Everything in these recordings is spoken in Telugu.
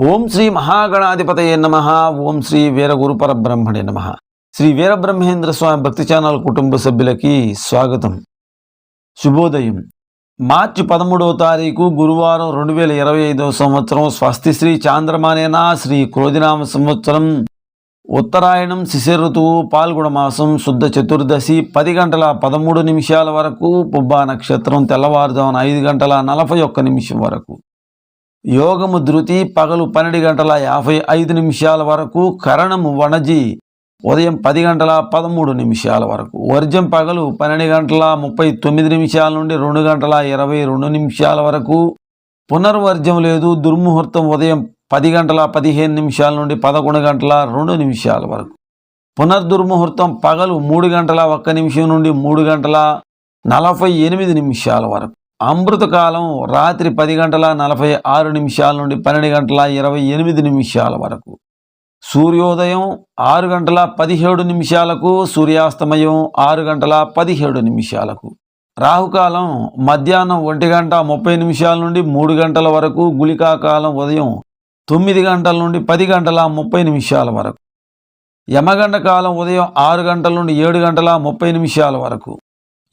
ఓం శ్రీ మహాగణాధిపతయే నమ. ఓం శ్రీ వీరగురు పరబ్రహ్మణే నమ. శ్రీ వీరబ్రహ్మేంద్ర స్వామి భక్తి ఛానల్ కుటుంబ సభ్యులకి స్వాగతం. శుభోదయం. మార్చి పదమూడవ తారీఖు గురువారం రెండు వేల ఇరవై ఐదవ సంవత్సరం స్వస్తి శ్రీ చాంద్రమానేనా శ్రీ క్రోధినామ సంవత్సరం. ఉత్తరాయణం శిశిర ఋతువు పాల్గొన మాసం శుద్ధ చతుర్దశి పది గంటల పదమూడు నిమిషాల వరకు పుబ్బా నక్షత్రం తెల్లవారుజామున ఐదు గంటల నలభై ఒక్క నిమిషం వరకు. యోగము ధృతి పగలు పన్నెండు గంటల యాభై ఐదు నిమిషాల వరకు కరణము వణజి ఉదయం పది గంటల పదమూడు నిమిషాల వరకు. వర్జం పగలు పన్నెండు గంటల ముప్పై తొమ్మిది నిమిషాల నుండి రెండు గంటల ఇరవై రెండు నిమిషాల వరకు. పునర్వర్జం లేదు దుర్ముహూర్తం ఉదయం పది గంటల పదిహేను నిమిషాల నుండి పదకొండు గంటల రెండు నిమిషాల వరకు. పునర్దుర్ముహూర్తం పగలు మూడు గంటల ఒక్క నిమిషం నుండి మూడు గంటల నలభై ఎనిమిది నిమిషాల వరకు. అమృతకాలం రాత్రి పది గంటల నలభై ఆరు నిమిషాల నుండి పన్నెండు గంటల ఇరవై ఎనిమిది నిమిషాల వరకు. సూర్యోదయం ఆరు గంటల పదిహేడు నిమిషాలకు సూర్యాస్తమయం ఆరు గంటల పదిహేడు నిమిషాలకు. రాహుకాలం మధ్యాహ్నం ఒంటి గంట ముప్పై నిమిషాల నుండి మూడు గంటల వరకు గుళికాకాలం ఉదయం తొమ్మిది గంటల నుండి పది గంటల ముప్పై నిమిషాల వరకు. యమగండ కాలం ఉదయం ఆరు గంటల నుండి ఏడు గంటల ముప్పై నిమిషాల వరకు.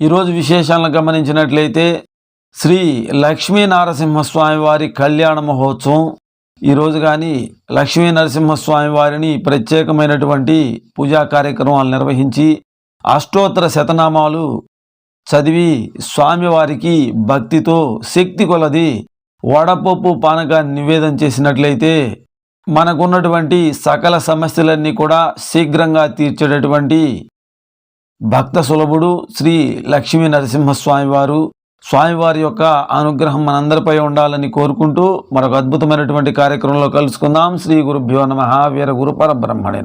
ఈరోజు విశేషాలను గమనించినట్లయితే శ్రీ లక్ష్మీ నరసింహస్వామి వారి కళ్యాణ మహోత్సవం. ఈరోజు కానీ లక్ష్మీ నరసింహస్వామి వారిని ప్రత్యేకమైనటువంటి పూజా కార్యక్రమాలు నిర్వహించి అష్టోత్తర శతనామాలు చదివి స్వామివారికి భక్తితో శక్తి కొలది వడపప్పు పానకాన్ని నివేదన చేసినట్లయితే మనకున్నటువంటి సకల సమస్యలన్నీ కూడా శీఘ్రంగా తీర్చేటటువంటి భక్త సులభుడు శ్రీ లక్ష్మీ నరసింహస్వామి వారు. స్వామివారి యొక్క అనుగ్రహం మనందరిపై ఉండాలని కోరుకుంటూ మరొక అద్భుతమైనటువంటి కార్యక్రమంలో కలుసుకుందాం. శ్రీ గురుభ్యో నమ వీర గురు పరబ్రహ్మణి